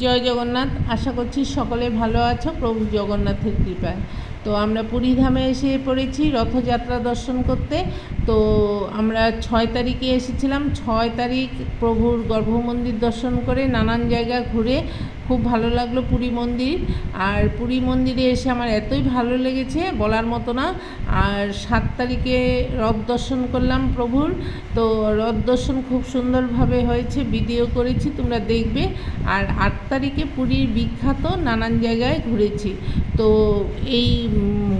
জয় জগন্নাথ। আশা করছি সকলে ভালো আছো। প্রভু জগন্নাথের কৃপায়। তো আমরা পুরীধামে এসে পড়েছি, রথযাত্রা দর্শন করতে। তো আমরা ছয় তারিখে এসেছিলাম। ছয় তারিখ প্রভুর গর্ভমন্দির দর্শন করে নানান জায়গা ঘুরে খুব ভালো লাগল পুরী মন্দির। আর পুরী মন্দিরে এসে আমার এতই ভালো লেগেছে বলার মতো না। আর সাত তারিখে রথ দর্শন করলাম প্রভুর। তো রথ দর্শন খুব সুন্দরভাবে হয়েছে, ভিডিও করেছি, তোমরা দেখবে। আর আট তারিখে পুরীর বিখ্যাত নানান জায়গায় ঘুরেছি। তো এই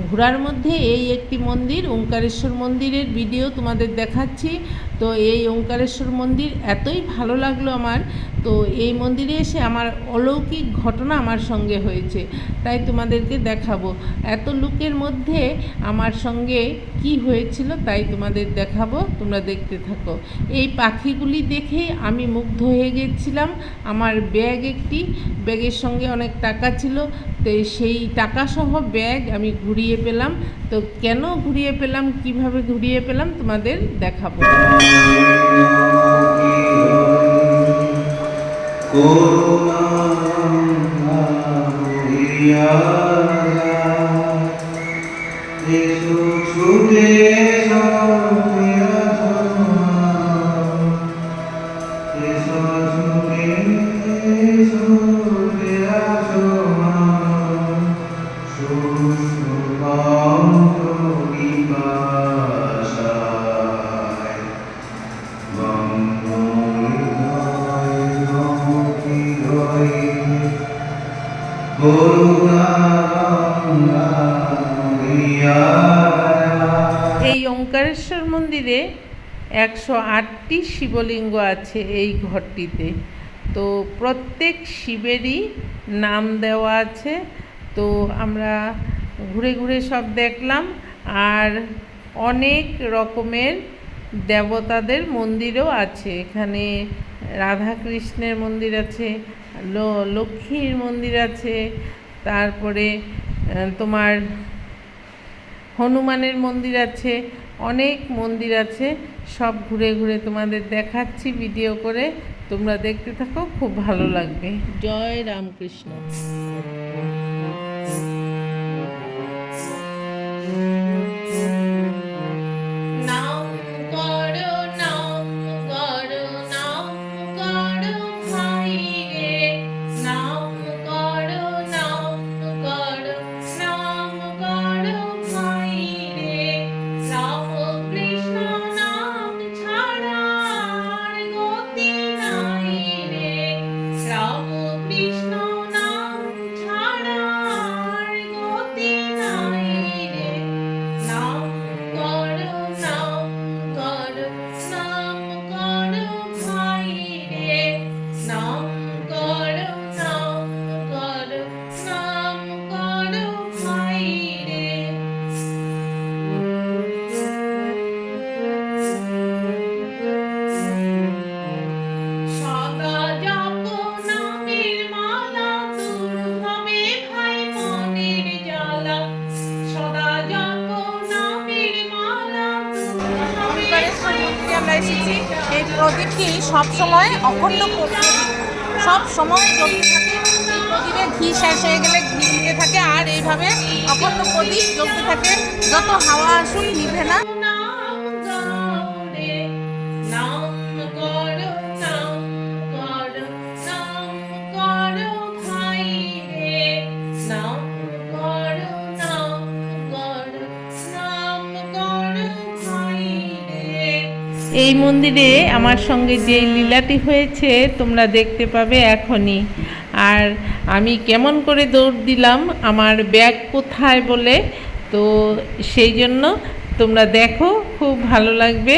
ঘোরার মধ্যে এই একটি মন্দির, ওঙ্কারেশ্বর মন্দিরের ভিডিও তোমাদের দেখাচ্ছি। তো এই ওঙ্কারেশ্বর মন্দির এতই ভালো লাগল আমার তো এই মন্দিরে এসে আমার অলৌকিক ঘটনা আমার সঙ্গে হয়েছে, তাই তোমাদেরকে দেখাবো। এত লোকের মধ্যে আমার সঙ্গে কি হয়েছিল তাই তোমাদের দেখাবো, তোমরা দেখতে থাকো। এই পাখিগুলি দেখে আমি মুগ্ধ হয়ে গেছিলাম। আমার ব্যাগ একটি, ব্যাগের সঙ্গে অনেক টাকা ছিল, তো সেই টাকাসহ ব্যাগ আমি ঘুরিয়ে পেলাম। তো কেন ঘুরিয়ে পেলাম, কীভাবে ঘুরিয়ে পেলাম তোমাদের দেখাবো। Kuruna Maria এই ওঙ্কারেশ্বর মন্দিরে একশো আটটি শিবলিঙ্গ আছে এই ঘরটিতে। তো প্রত্যেক শিবেরই নাম দেওয়া আছে। তো আমরা ঘুরে ঘুরে সব দেখলাম আর অনেক রকমের দেবতাদের মন্দিরও আছে। এখানে রাধা কৃষ্ণের মন্দির আছে লক্ষ্মীর মন্দির আছে, তারপরে তোমার হনুমানের মন্দির আছে, অনেক মন্দির আছে, সব ঘুরে ঘুরে তোমাদের দেখাচ্ছি ভিডিও করে, তোমরা দেখতে থাকো, খুব ভালো লাগবে। জয় রামকৃষ্ণ। প্রদীপটি সবসময় অখণ্ড প্রদীপ সব সময় জ্বলতে থাকে প্রদীপে ঘি শেষ হয়ে গেলে ঘি দিতে থাকে, আর এইভাবে অখণ্ড প্রদীপ জ্বলতে থাকে। যত হাওয়া আসুন নিভে না। এই মন্দিরে আমার সঙ্গে যে লীলাটি হয়েছে, তোমরা দেখতে পাবে এখনই। আর আমি কেমন করে দৌড় দিলাম, আমার ব্যাগ কোথায় বলে, তো সেই জন্য তোমরা দেখো, খুব ভালো লাগবে।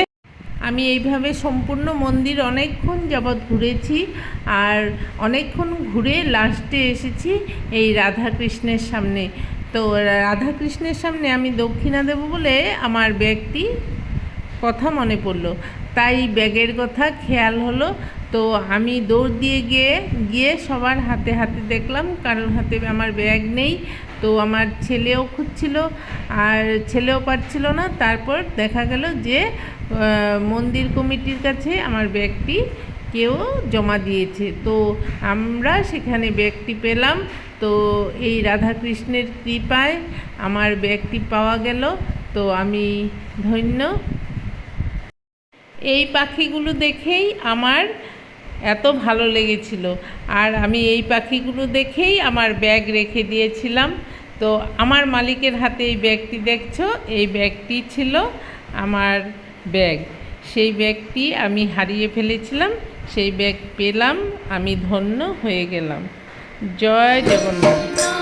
আমি এইভাবে সম্পূর্ণ মন্দির অনেকক্ষণ যাবৎ ঘুরেছি, আর অনেকক্ষণ ঘুরে লাস্টে এসেছি এই রাধা কৃষ্ণের সামনে। তো রাধা কৃষ্ণের সামনে আমি দক্ষিণা দেব বলে আমার ব্যাগটি কথা মনে পড়ল। তাই ব্যাগের কথা খেয়াল হলো। তো আমি দৌড় দিয়ে গিয়ে গিয়ে সবার হাতে হাতে দেখলাম, কারোর হাতে আমার ব্যাগ নেই। তো আমার ছেলেও খুঁজছিল, আর ছেলেও পারছিল না। তারপর দেখা গেল যে মন্দির কমিটির কাছে আমার ব্যাগটি কেউ জমা দিয়েছে। তো আমরা সেখানে ব্যাগটি পেলাম। তো এই রাধাকৃষ্ণের কৃপায় আমার ব্যাগটি পাওয়া গেল। তো আমি ধন্য। এই পাখিগুলো দেখেই আমার এত ভালো লেগেছিল। আর আমি এই পাখিগুলো দেখেই আমার ব্যাগ রেখে দিয়েছিলাম। তো আমার মালিকের হাতে এই ব্যাগটি দেখছ? এই ব্যাগটি ছিল আমার ব্যাগ। সেই ব্যাগটি আমি হারিয়ে ফেলেছিলাম। সেই ব্যাগ পেলাম, আমি ধন্য হয়ে গেলাম। জয় জগন্নাথ।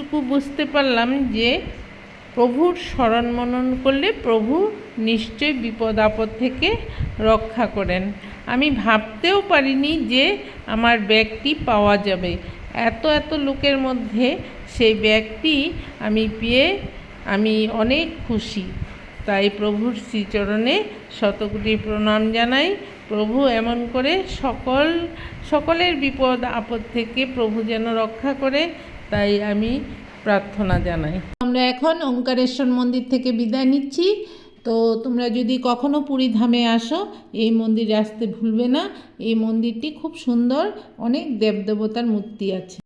এইটুকু বুঝতে পারলাম যে প্রভুর স্মরণ মনন করলে প্রভু নিশ্চয় বিপদ আপদ থেকে রক্ষা করেন। আমি ভাবতেও পারিনি যে আমার ব্যাগটি পাওয়া যাবে। এত এত লোকের মধ্যে সেই ব্যাগটি আমি পেয়ে আমি অনেক খুশি। তাই প্রভুর শ্রীচরণে শতকোটি প্রণাম জানাই। প্রভু এমন করে সকল, সকলের বিপদ আপদ থেকে প্রভু যেন রক্ষা করে। তাই আমি প্রার্থনা জানাই। আমরা এখন ওঙ্কারেশ্বর মন্দির থেকে বিদায় নিচ্ছি। তো তোমরা যদি কখনো পুরী ধামে আসো, এই মন্দিরে আসতে ভুলবে না। এই মন্দিরটি খুব সুন্দর, অনেক দেবদেবতার মূর্তি আছে।